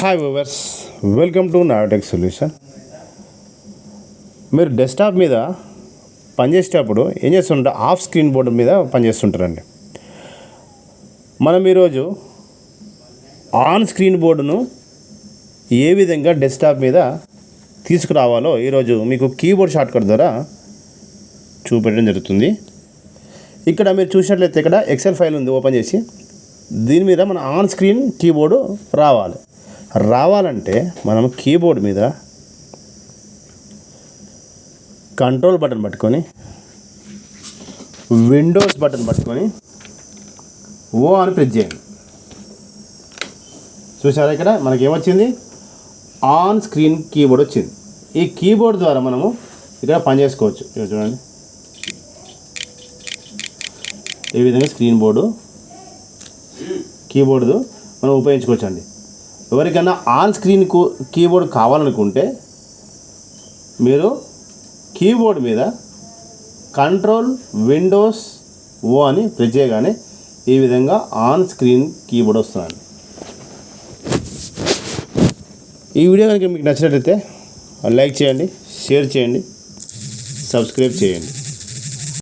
Hi viewers welcome to నాయోటెక్ solution మీరు desktop మీద పనిచేసేటప్పుడు ఏం చేస్తుంటారు? ఆఫ్ స్క్రీన్ బోర్డు మీద పనిచేస్తుంటారండి. మనం ఈరోజు ఆన్ స్క్రీన్ బోర్డును ఏ విధంగా డెస్క్టాప్ మీద తీసుకురావాలో ఈరోజు మీకు కీబోర్డ్ షార్ట్కట్ ద్వారా చూపెట్టడం జరుగుతుంది. ఇక్కడ మీరు చూసినట్లయితే ఇక్కడ ఎక్సెల్ ఫైల్ ఉంది ఓపెన్ చేసి. దీని మీద మన ఆన్ స్క్రీన్ కీబోర్డు రావాలి. రావాలంటే మనం కీబోర్డ్ మీద కంట్రోల్ బటన్ పట్టుకొని విండోస్ బటన్ పట్టుకొని ఓ అని ప్రెస్ చేయండి. చూసారా ఇక్కడ? మనకి ఏమొచ్చింది? ఆన్ స్క్రీన్ కీబోర్డ్ వచ్చింది. ఈ కీబోర్డ్ ద్వారా మనము ఇక్కడ పని చేసుకోవచ్చు. ఇక్కడ చూడండి. ఈ విధంగా స్క్రీన్ బోర్డు కీబోర్డు మనం ఉపయోగించుకోవచ్చు అండి ఎవరికైనా ఆన్ స్క్రీన్ కీబోర్డ్ కావాలనుకుంటే మీరు కీబోర్డ్ మీద కంట్రోల్ విండోస్ ఓ అని ప్రెస్ చేయగానే ఈ విధంగా ఆన్ స్క్రీన్ కీబోర్డ్ వస్తుందండి. ఈ వీడియో కనుక మీకు నచ్చినట్లయితే లైక్ చేయండి షేర్ చేయండి సబ్స్క్రైబ్ చేయండి.